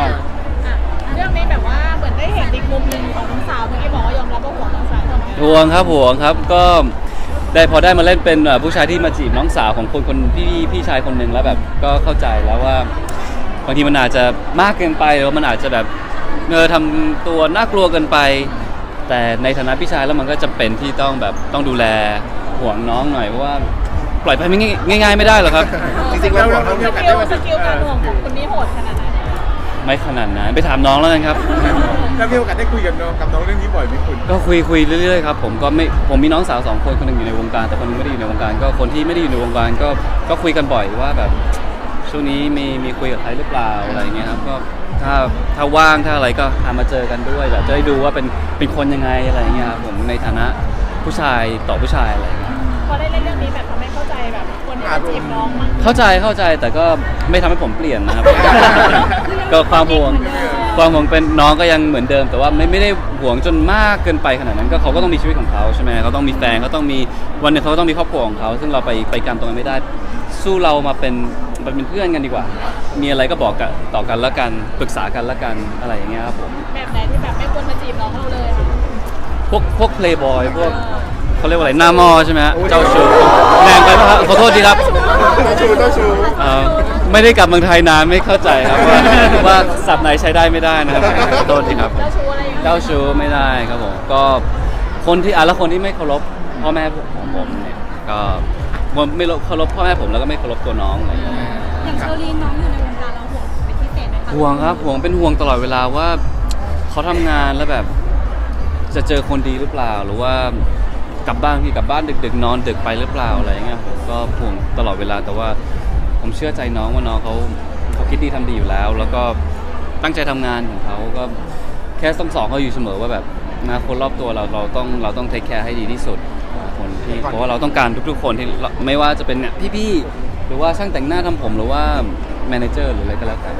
อะอะเรื่องนี้แบบว่าเหมือนได้เห็นอีกมุมหนึ่งของน้องสาวเมื่อกี้บอกว่ายอมรับว่าห่วงน้องสาวเหมือนกันห่วงครับห่วงครับก็ได้พอได้มาเล่นเป็นเอ่อผู้ชายที่มาจีบน้องสาวของคนคนพี่พี่ชายคนหนึ่งแล้วแบบก็เข้าใจแล้วว่าบางทีมันอาจจะมากเกินไปหรือว่ามันอาจจะแบบเออทำตัวน่ากลัวเกินไป แต่ในฐานะพี่ชายแล้วมันก็จำเป็นที่ต้องแบบต้องดูแลห่วงน้องหน่อยเพราะว่าปล่อยไปไม่ง่ายง่ายๆไม่ได้หรอกครับ จริงๆแล้วเรามีโอกาสสได้กิลมาสกิลการห่วงของคนนี้โหดขนาดไหน ไม่ขนาดนั้นไปถามน้องแล้วกันครับเรามีโอกาสได้คุยกับน้องกับน้องเรื่องนี้บ่อยไหมคุณก็คุยคุยเรื่อยๆครับผมก็ไม่ผมมีน้องสาวสองคนคนหนึงอยู่ในวงการแต่คนหนึงไม่ได้อยู่ในวงการ ก็คนที่ไม่ได้อยู่ในวงการก็ก็คุยกันบ่อยว่าแบบช่วงนี้มีมีคุยกับใครหรือเปล่าอะไรเงี้ยครับก็ถ้าถ้าว่างถ้าอะไรก็หามาเจอกันด้วยแบบจะได้ดูว่าเป็นเป็นคนยังไงอะไรเงี้ยครับผมในฐานะผู้ชายต่อผู้ชายอะไรเงี้ย พอได้เล่นเรื่องนี้แบบทำให้เข้าใจแบบคนที่มาจีบน้องมั้ง เข้าใจเข้าใจแต่ก็ไม่ทำให้ผมเปลี่ยนนะครับ ก็ความห่วงความห่วงเป็นน้องก็ยังเหมือนเดิม แต่ว่าไม่ไม่ได้ห่วงจนมากเกินไปขนาดนั้นก็เขาก็ต้องมีชีวิตของเขาใช่ไหมเขาต้องมีแฟนเขาต้องมีวันหนึ่งเขาก็ต้องมีครอบครัวของเขา ซึ่งเราไปไปกันตรงนั้นไม่ได้ สู้เรามาเป็นมาเป็นเพื่อนกันดีกว่า มีอะไรก็บอกกันต่อกันแล้วกันปรึกษากันแล้วกันอะไรอย่างเงี้ยครับผมแบบไหนที่แบบไม่ควรมาจีบน้องเราเลยอะพวกพวกเพลย์บอยพวกเขาเรียกว่าอะไรหน้ามอใช่ไหมฮะเจ้าชู้แรงไปไหมครับขอโทษทีครับ เจ้าชูเจ้าชูเอ่อ ไม่ได้กลับเมืองไทยนานไม่เข้าใจครับว่าว่าศัพท์ไหนใช้ได้ไม่ได้นะครับขอโทษทีครับ เจ้าชู้อะไรอย่างเงี้ยเจ้าชู้ไม่ได้ครับผมก็คนที่อะแล้วคนที่ไม่เคารพพ่อแม่ของผมเนี่ยก็ไม่เคารพพ่อแม่ผมแล้วก็ไม่เคารพตัวน้องอะไรอย่างเงี้ย อย่างเชอรีนน้องอยู่ในวงการเราห่วงเป็นพิเศษไหมคะห่วงครับห่วงเป็นห่วงตลอดเวลาว่าเขาทำงานแล้วแบบ จะเจอคนดีหรือเปล่า หรือว่ากลับบ้านพี่กลับบ้านดึกๆนอนดึกไปหรือเปล่าอะไรอย่างเงี้ยผมก็ห่วงตลอดเวลาแต่ว่า ผมเชื่อใจน้องว่าน้องเขาเขาคิดดีทำดีอยู่แล้ว แล้วก็ตั้งใจทำงานของเขาก็แค่ต้องสอนเขาอยู่เสมอว่าแบบนะคนรอบตัวเราเราต้องเราต้องเทคแคร์ให้ดีที่สุดคนที่เพราะว่าเราต้องการทุกๆ คนที่ไม่ว่าจะเป็นเนี่ยพี่ๆหรือว่าช่างแต่งหน้าทำผมหรือว่าแมเนเจอร์หรืออะไรก็แล้วแต่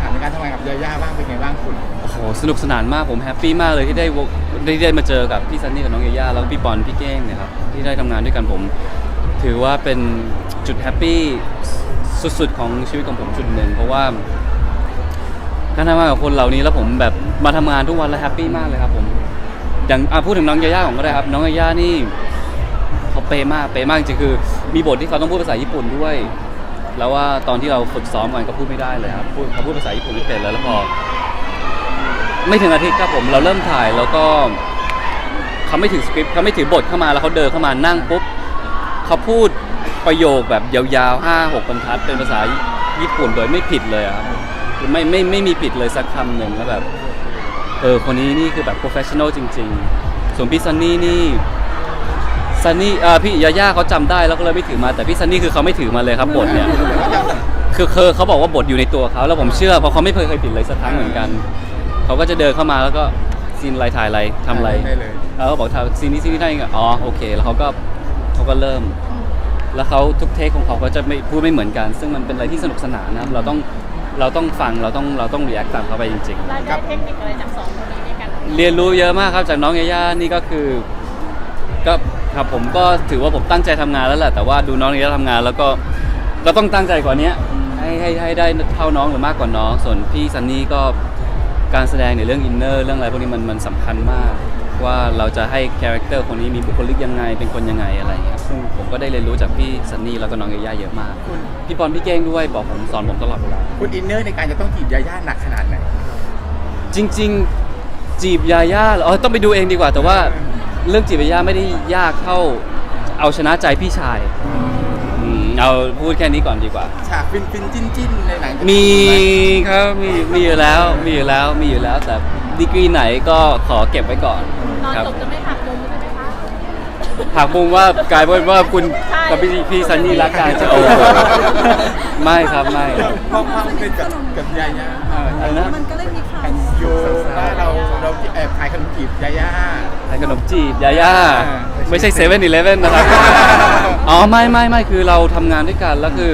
ถามในการทำงานกับยาย่าบ้างเป็นไงบ้างคุณโอ้โหสนุกสนานมากผมแฮปปี้มากเลยที่ได้วได้ได้มาเจอกับพี่ซันนี่กับน้องเอย่าแล้วก็พี่บอลพี่เก้งเนี่ยครับที่ได้ทำงานด้วยกันผม ถือว่าเป็นจุดแฮปปี้ สุดๆ ของชีวิตของผมจุดหนึ่งเพราะว่าการทำงานกับคนเหล่านี้แล้วผมแบบมาทำงานทุกวันแล้วแฮปปี้มากเลยครับผมอย่างพูดถึงน้องยาย่าผมก็ได้ครับ น้องยาย่านี่เขาเปมากเปมากจริงๆคือมีบทที่เขาต้องพูดภาษาญี่ปุ่นด้วย แล้วว่าตอนที่เราฝึกซ้อมกันก็พูดไม่ได้เลยครับพูดเขาพูดภาษาญี่ปุ่นไม่เป็นแล้วแล้วพอไม่ถึงอาทิตย์ครับผมเราเริ่มถ่ายแล้วก็เขาไม่ถือสคริปต์เขาไม่ถือบทเข้ามาแล้วเขาเดินเข้ามานั่งปุ๊บเขาพูด ประโยคแบบยาวๆห้าหกบรรทัดเป็นภาษาญี่ปุ่นโดยไม่ผิดเลยอะครับคือไม่ไม่ไม่มีผิดเลยสักคำหนึ่งแล้วแบบเออคนนี้นี่คือแบบ professional จริง ๆ ส่วนพี่ซันนี่นี่ซันนี่เอ่อพี่ยาย่าเขาจำได้แล้วก็เลยไม่ถือมาแต่พี่ซันนี่คือเขาไม่ถือมาเลยครับบทเนี่ยคือคือเขาบอกว่าบทอยู่ในตัวเขาแล้วผมเชื่อเพราะเขาไม่เคยเคยผิดเลยสักครั้งเหมือนกันเขาก็จะเดินเข้ามาแล้วก็ซีนอะไรถ่ายอะไรทำอะไรได้เลย แล้วก็บอกถ่ายซีนนี้ซีนนี้ได้ไงอ๋อโอเค แล้วเขาก็เขาก็เริ่ม แล้วเขาทุกเทคของเขาก็จะไม่พูดไม่เหมือนกัน ซึ่งมันเป็นอะไรที่สนุกสนานนะครับเราต้องเราต้องฟังเราต้องเราต้องรีแอคตามเขาไปจริงรายได้เทคนิคอะไรจากสองคนนี้ในการทำงานๆ เรียนรู้เยอะมากครับจากน้องยาย่านี่ก็คือก็ครับผมก็ถือว่าผมตั้งใจทำงานแล้วแหละแต่ว่าดูน้องยาย่าทำงาน แล้วก็ก็ต้องตั้งใจกว่านี้ให้ให้ให้ได้เท่าน้องหรือมากกว่าน้อง ส่วนพี่ซันนี่ก็การแสดงในเรื่องอินเนอร์เรื่องอะไรพวกนี้มันมันสำคัญมาก ว่าเราจะให้คาแรคเตอร์คนนี้มีบุคลิกยังไงเป็นคนยังไงอะไรอย่างเงี้ยซึ่งผมก็ได้เรียนรู้จากพี่ซันนี่แล้วก็น้องเอย่าเยอะมากพี่บอลพี่เก้งด้วยบอกผมสอนผมตลอดเวลา คุณอินเนอร์ในการจะต้องจีบยาย่าหนักขนาดไหน จริงๆ จีบยาย่าเหรออ๋อต้องไปดูเองดีกว่า แต่ว่าเรื่องจีบยาย่าไม่ได้ยากเท่าเอาชนะใจพี่ชายอืมเอาพูดแค่นี้ก่อนดีกว่า ฉากฟินฟินจิ้นจิ้นในหนังมีครับมีมีอยู่แล้วมีอยู่แล้วมีอยู่แล้วแต่ดีกรีไหนก็ขอเก็บไว้ก่อน นอนครับ จบจะไม่หักมุมใช่ไหมคะ หากมุมว่ากลายเป็นว่าคุณกับพี่พี่ซันนี่รักกันจะโอ้ไม่ครับไม่เพราะความเป็นกับกับยาย่าเอออะไรนะมันก็เลยมีข่าวแอนโยว่าเราเราแอบขายขนมจีบยาย่าใส่ขนมจีบยาย่าอ่าไม่ใช่เซเว่นอีเลฟเว่นนะครับอ๋อไม่ไม่ไม่คือเราทำงานด้วยกันแล้วคือ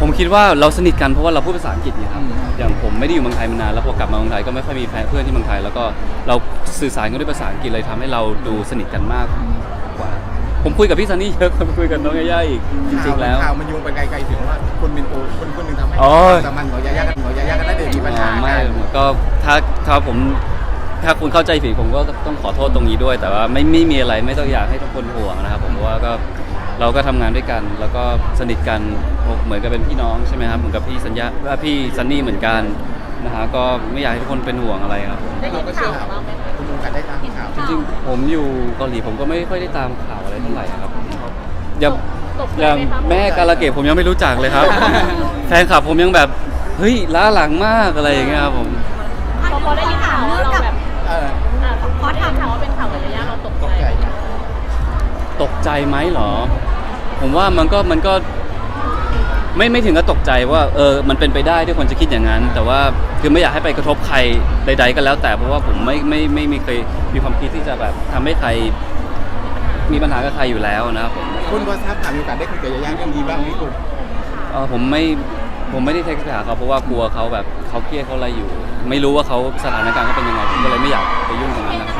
ผมคิดว่าเราสนิทกันเพราะว่าเราพูดภาษาอังกฤษไงครับอย่างผมไม่ได้อยู่เมืองไทยมานานแล้วพอกลับมาเมืองไทยก็ไม่ค่อยมีแฟนเพื่อนที่เมืองไทยแล้วก็เราสื่อสารกันด้วยภาษาอังกฤษเลยทำให้เราดูสนิทกันมากกว่า ผมคุยกับพี่ซันนี่เยอะกว่าคุยกับน้องยาย่าอีกจริงๆแล้ว ข่าวมันโยงไปไกลๆถึงว่าคนเป็นโอคนคนหนึ่งทำให้อ๋อแต่มันของยาย่ากับของยาย่ากันได้เด็มีปัญหาก็ถ้าถ้าผมถ้าคุณเข้าใจผิดผมก็ต้องขอโทษตรงนี้ด้วย แต่ว่าไม่ไม่มีอะไรไม่ต้องอยากให้ทุกคนห่วงนะครับผมเพราะว่าก็ เราก็ทำงานด้วยกัน แล้วก็สนิทกันเหมือนกับเป็นพี่น้องใช่ไหมครับเหมือนกับพี่สัญญาว่าพี่ซันนี่เหมือนกันนะฮะก็ไม่อยากให้ทุกคนเป็นห่วงอะไรครับได้ยินข่าวบ้างไหมคะคุณลุงกันได้ตามข่าวจริงๆผมอยู่เกาหลีผมก็ไม่ค่อยได้ตามข่าวอะไรเท่าไหร่ครับอย่างตกใจอย่างไหมคะแม่กาลเกตผมยังไม่รู้จักเลยครับ แฟนคลับผมยังแบบเฮ้ยล้าหลังมากอะไรอย่างเงี้ยครับผมพอพอได้ยินข่าวเนื่องเรากับแบบเอออ่าพอถามข่าวว่าเป็นข่าวกับยาย่าเราตกตใจกใจตกใจไหมเหรอ ผมว่ามันก็มันก็ไม่ไม่ถึงกับตกใจว่าเออมันเป็นไปได้ที่คนจะคิดอย่างนั้น แต่ว่าคือไม่อยากให้ไปกระทบใครใด ๆ ก็แล้ว แต่เพราะว่าผมไม่ไม่ไม่ไม่เคยมีความคิดที่จะแบบทำให้ใครมีปัญหากับใครอยู่แล้วนะครับผมคุณก็ทราบข่าวมีโอกาสได้คุยกับยาย่าเรื่องนี้บ้างไหมคุณเออผมไม่ผมไม่ได้เท็กซ์ไปหาเขาเพราะว่ากลัวเขาแบบเขาเครียดเขาอะไรอยู่ ไม่รู้ว่าเขาสถานการณ์เขาเป็นยังไงผมก็เลยไม่อยากไปยุ่งตรงนั้นนะครับ